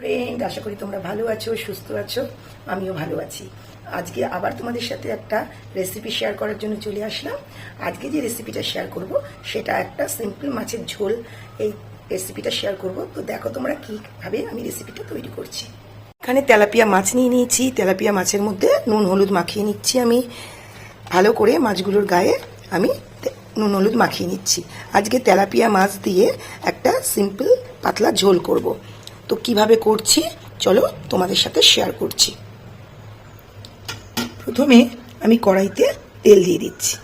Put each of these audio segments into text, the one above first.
Friend আশা করি তোমরা ভালো আছো, সুস্থ আছো, আমিও ভালো আছি। আজকে আবার তোমাদের সাথে একটা রেসিপি শেয়ার করার জন্য চলে আসলাম। আজকে যে রেসিপিটা শেয়ার করব, সেটা একটা সিম্পল মাছের ঝোল। এই রেসিপিটা শেয়ার করব। তো দেখো তোমরা কীভাবে আমি রেসিপিটা তৈরি করছি। এখানে তেলাপিয়া মাছ নিয়ে নিয়েছি। তেলাপিয়া মাছের মধ্যে নুন, হলুদ মাখিয়ে নিচ্ছি আমি। ভালো করে মাছগুলোর গায়ে আমি নুন, হলুদ মাখিয়ে নিচ্ছি। আজকে তেলাপিয়া মাছ দিয়ে একটা সিম্পল পাতলা ঝোল করব। তো কীভাবে করছি? চলো তোমাদের সাথে শেয়ার করছি। প্রথমে আমি কড়াইতে তেল দিয়ে দিচ্ছি।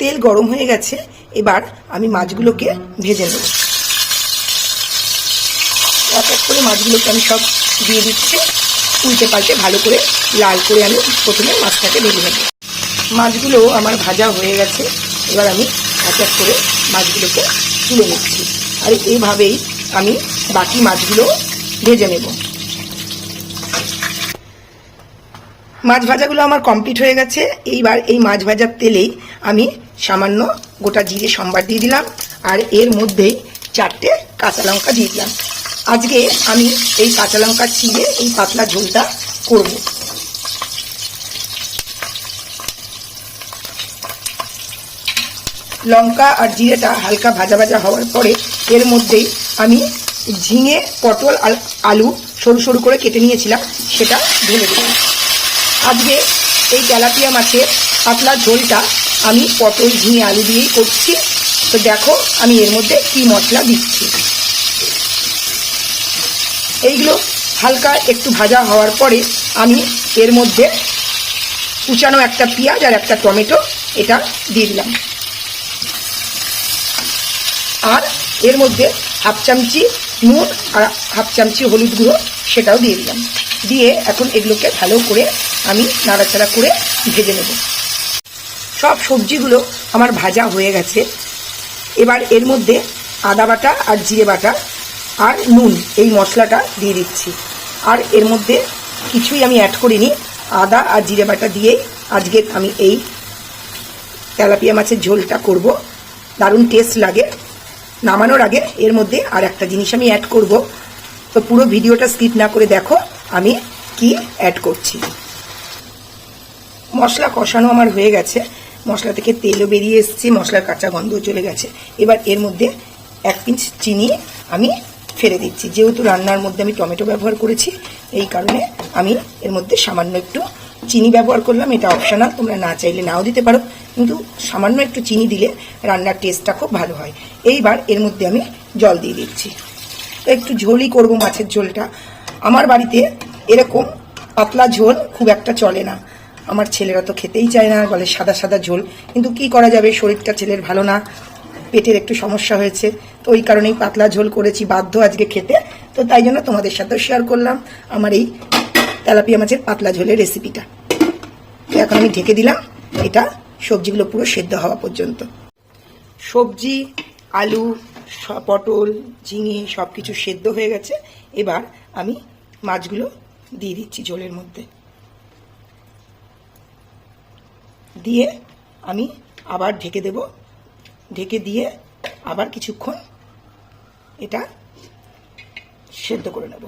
তেল গরম হয়ে গেছে, এবার আমি মাছগুলোকে ভেজে নেব। এক এক করে মাছগুলোকে আমি সব দিয়ে দিচ্ছি। উল্টে পাল্টে ভালো করে লাল করে আমি প্রথমে মাছটাকে ভেজে নেব। মাছগুলো আমার ভাজা হয়ে গেছে, এবার আমি এক এক করে মাছগুলোকে তুলে নিচ্ছি। আর এইভাবেই আমি বাকি মাছগুলো ভেজে নেব। মাছ ভাজাগুলো আমার কমপ্লিট হয়ে গেছে। এইবার এই মাছ ভাজার তেলেই আমি সামান্য গোটা জিরে সম্বার দিয়ে দিলাম আর এর মধ্যেই চারটে কাঁচা লঙ্কা দিয়ে দিলাম। আজকে আমি এই কাঁচা লঙ্কা চিড়ে এই পাতলা ঝোলটা করব। লঙ্কা আর জিরেটা হালকা ভাজা ভাজা হওয়ার পরে এর মধ্যেই আমি ঝিঙে, পটল আর আলু সরু সরু করে কেটে নিয়েছিলাম, সেটা ঢেলে দিলাম। আজকে এই তেলাপিয়া মাছের পাতলা ঝোলটা আমি পটল, ঝিঙে, আলু দিয়েই করছি। তো দেখো আমি এর মধ্যে কি মশলা দিচ্ছি। এইগুলো হালকা একটু ভাজা হওয়ার পরে আমি এর মধ্যে কুচানো একটা পেঁয়াজ আর একটা টমেটো, এটা দিয়ে দিলাম। আর এর মধ্যে হাফ চামচি নুন আর হাফ চামচি হলুদ গুঁড়ো সেটাও দিয়ে দিলাম। দিয়ে এখন এগুলোকে ভালো করে আমি নাড়াচাড়া করে ভেজে নেব। সব সবজিগুলো আমার ভাজা হয়ে গেছে। এবার এর মধ্যে আদা বাটা আর জিরে বাটা আর নুন এই মশলাটা দিয়ে দিচ্ছি। আর এর মধ্যে কিছুই আমি অ্যাড করিনি। আদা আর জিরে বাটা দিয়েই আজকে আমি এই তেলাপিয়া মাছের ঝোলটা করব। দারুণ টেস্ট লাগে। নামানোর আগে এর মধ্যে আর একটা জিনিস আমি অ্যাড করব। তো পুরো ভিডিওটা স্কিপ না করে দেখো, আমি কি অ্যাড করছি। মশলা কষানো আমার হয়ে গেছে। মশলা থেকে তেলও বেরিয়ে এসছে, মশলার কাঁচা গন্ধও চলে গেছে। এবার এর মধ্যে এক পিঞ্চ চিনি আমি ফেলে দিচ্ছি। যেহেতু রান্নার মধ্যে আমি টমেটো ব্যবহার করেছি, এই কারণে আমি এর মধ্যে সামান্য একটু চিনি ব্যবহার করলাম, এটা অপশনাল তোমরা না চাইলে নাও দিতে পারো। কিন্তু সামান্য একটু চিনি দিলে রান্নার টেস্টটা খুব ভালো হয়। এইবার এর মধ্যে আমি জল দিয়ে দিচ্ছি। তো একটু ঝোলই করব মাছের ঝোলটা। আমার বাড়িতে এরকম পাতলা ঝোল খুব একটা চলে না। আমার ছেলেরা তো খেতেই চায় না, বলে সাদা সাদা ঝোল। কিন্তু কি করা যাবে, শরীরটা ছেলের ভালো না, পেটের একটু সমস্যা হয়েছে। তো ওই কারণেই পাতলা ঝোল করেছি, বাধ্য আজকে খেতে। তো তাই জন্য তোমাদের সাথেও শেয়ার করলাম। আমার এই তেলাপিয়া মাছের পাতলা ঝোলের রেসিপিটা তো এখন আমি ঢেকে দিলাম, এটা সবজিগুলো পুরো সেদ্ধ হওয়া পর্যন্ত। সবজি, আলু পটল, ঝিঙে সব কিছু সেদ্ধ হয়ে গেছে। এবার আমি মাছগুলো দিয়ে দিচ্ছি ঝোলের মধ্যে। দিয়ে আমি আবার ঢেকে দেব। ঢেকে দিয়ে আবার কিছুক্ষণ এটা সেদ্ধ করে নেব।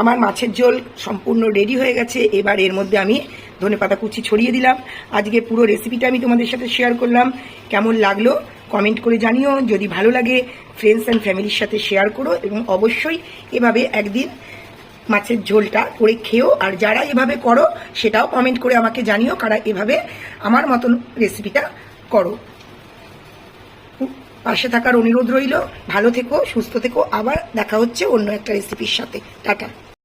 আমার মাছের ঝোল সম্পূর্ণ রেডি হয়ে গেছে। এবার এর মধ্যে আমি ধনে পাতা কুচি ছড়িয়ে দিলাম। আজকে পুরো রেসিপিটা আমি তোমাদের সাথে শেয়ার করলাম। কেমন লাগল কমেন্ট করে জানিও। যদি ভালো লাগে ফ্রেন্ডস অ্যান্ড ফ্যামিলির সাথে শেয়ার করো এবং অবশ্যই এভাবে একদিন মাছের ঝোলটা করে খেও। আর যারা এভাবে করো, সেটাও কমেন্ট করে আমাকে জানিও কারা এভাবে আমার মতন রেসিপিটা করো। পাশে থাকার অনুরোধ রইল। ভালো থেকো, সুস্থ থেকো। আবার দেখা হচ্ছে অন্য একটা রেসিপির সাথে। টাটা।